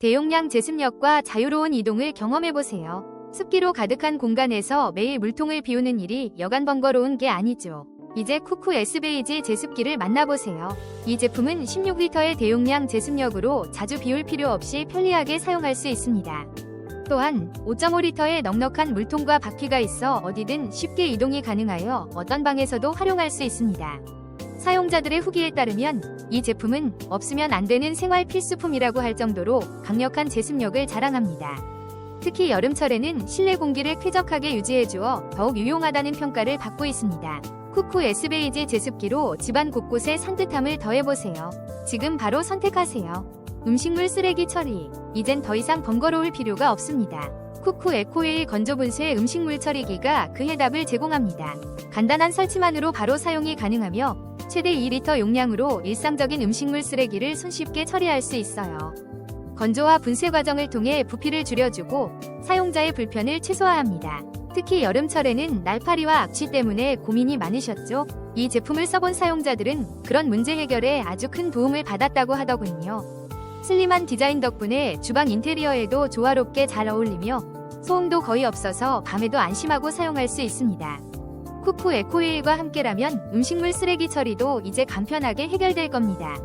대용량 제습력과 자유로운 이동을 경험해보세요. 습기로 가득한 공간에서 매일 물통을 비우는 일이 여간 번거로운 게 아니죠. 이제 쿠쿠 S베이지 제습기를 만나보세요. 이 제품은 16리터의 대용량 제습력으로 자주 비울 필요 없이 편리하게 사용할 수 있습니다. 또한 5.5리터의 넉넉한 물통과 바퀴가 있어 어디든 쉽게 이동이 가능하여 어떤 방에서도 활용할 수 있습니다. 사용자들의 후기에 따르면 이 제품은 없으면 안 되는 생활 필수품이라고 할 정도로 강력한 제습력을 자랑합니다. 특히 여름철에는 실내 공기를 쾌적하게 유지해주어 더욱 유용하다는 평가를 받고 있습니다. 쿠쿠 S베이지 제습기로 집안 곳곳에 산뜻함을 더해보세요. 지금 바로 선택하세요. 음식물 쓰레기 처리. 이젠 더 이상 번거로울 필요가 없습니다. 쿠쿠 에코웨일 건조 분쇄 음식물 처리기가 그 해답을 제공합니다. 간단한 설치만으로 바로 사용이 가능하며 최대 2리터 용량으로 일상적인 음식물 쓰레기를 손쉽게 처리할 수 있어요. 건조와 분쇄 과정을 통해 부피를 줄여주고 사용자의 불편을 최소화합니다. 특히 여름철에는 날파리와 악취 때문에 고민이 많으셨죠? 이 제품을 써본 사용자들은 그런 문제 해결에 아주 큰 도움을 받았다고 하더군요. 슬림한 디자인 덕분에 주방 인테리어에도 조화롭게 잘 어울리며 소음도 거의 없어서 밤에도 안심하고 사용할 수 있습니다. 쿠쿠 에코웨일과 함께라면 음식물 쓰레기 처리도 이제 간편하게 해결될 겁니다.